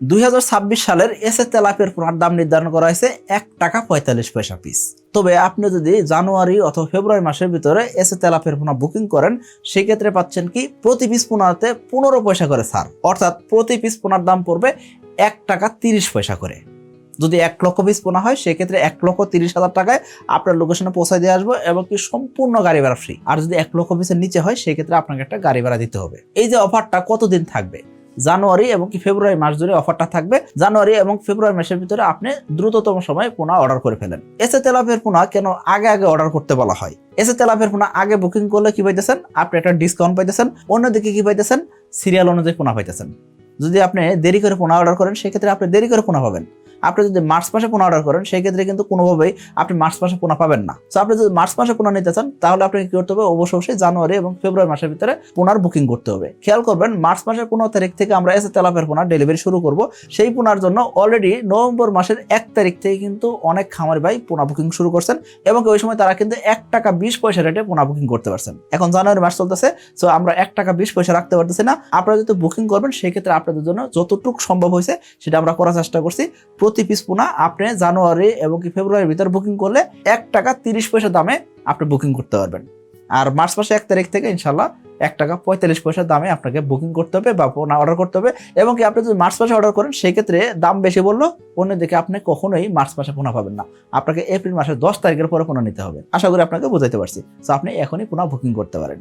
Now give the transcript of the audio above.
দুই হাজার ছাব্বিশ সালের এসে তেলাপের পোনার দাম নির্ধারণ করা হয়েছে এক টাকা পঁয়তাল্লিশ পয়সা পিস তবে আপনি যদি জানুয়ারি অথবা ফেব্রুয়ারি মাসের ভিতরে এসে তেলাপের পোনা বুকিং করেন, সেক্ষেত্রে পাচ্ছেন কি, প্রতি পিস পোনাতে পনেরো পয়সা করে ছাড়। অর্থাৎ প্রতি পিস পোনার দাম পড়বে এক টাকা তিরিশ পয়সা করে। যদি এক লক্ষ পিস পোনা হয়, সেক্ষেত্রে এক লক্ষ তিরিশ হাজার টাকায় আপনার লোকেশনে পৌঁছায় দিয়ে আসব এবং কি সম্পূর্ণ গাড়ি ভাড়া ফ্রি আর যদি এক লক্ষ পিসের নিচে হয়, সেক্ষেত্রে আপনাকে একটা গাড়ি ভাড়া দিতে হবে। এই যে অফারটা কতদিন থাকবে? জানুয়ারি এবং কি ফেব্রুয়ারি মাস জুড়ে অফারটা থাকবে। জানুয়ারি এবং ফেব্রুয়ারি মাসের ভিতরে আপনি দ্রুততম সময়ে পোনা অর্ডার করে ফেলেন। এসে তেলাপের পোনা কেন আগে আগে অর্ডার করতে বলা হয়? এসে তেলাপের পোনা আগে বুকিং করলে কি পাইতেছেন? আপনি একটা ডিসকাউন্ট পাইতেছেন। অন্যদিকে কি পাইতেছেন? সিরিয়াল অনুযায়ী পোনা পাইতেছেন। যদি আপনি দেরি করে পোনা অর্ডার করেন, সেক্ষেত্রে আপনি দেরি করে পোনা পাবেন। আপনি যদি মার্চ মাসে পোনা অর্ডার করেন, সেই ক্ষেত্রে কিন্তু কোনোভাবেই আপনি মার্চ মাসে পোনা পাবেন না। তো আপনি যদি মার্চ মাসে পোনা নিতে চান, তাহলে আপনাকে কি করতে হবে? অবশ্যই অবশ্যই জানুয়ারি এবং ফেব্রুয়ারি মাসের ভিতরে পোনার বুকিং করতে হবে। খেয়াল করবেন মার্চ মাসের পনেরো তারিখ থেকে আমরা এসে তেলাপের পোনা ডেলিভারি শুরু করব। সেই পোনার জন্য অলরেডি নভেম্বর মাসের এক তারিখ থেকে কিন্তু অনেক খামারি ভাই পোনা বুকিং শুরু করছেন এবং ওই সময় তারা কিন্তু এক টাকা বিশ পয়সা রেটে পোনা বুকিং করতে পারছেন। এখন জানুয়ারি মাস চলতেছে তো আমরা এক টাকা বিশ পয়সা রাখতে পারতেছি না। আপনারা যদি বুকিং করবেন, সেই ক্ষেত্রে আপনাদের জন্য যতটুকু সম্ভব হয়েছে, সেটা আমরা করার চেষ্টা করছি। প্রতি পিস পোনা আপনি জানুয়ারি এবং কি ফেব্রুয়ারির ভিতরে বুকিং করলে এক টাকা তিরিশ পয়সা দামে আপনি বুকিং করতে পারবেন। আর মার্চ মাসে এক তারিখ থেকে ইনশাল্লাহ এক টাকা পঁয়তাল্লিশ পয়সা দামে আপনাকে বুকিং করতে হবে বা পোনা অর্ডার করতে হবে এবং কি আপনি যদি মার্চ মাসে অর্ডার করেন, সেক্ষেত্রে দাম বেশি বলল, অন্যদিকে আপনি কখনোই মার্চ মাসে পোনা পাবেন না। আপনাকে এপ্রিল মাসের দশ তারিখের পরে পোনা নিতে হবে। আশা করি আপনাকে বোঝাইতে পারছি। তো আপনি এখনই পোনা বুকিং করতে পারেন।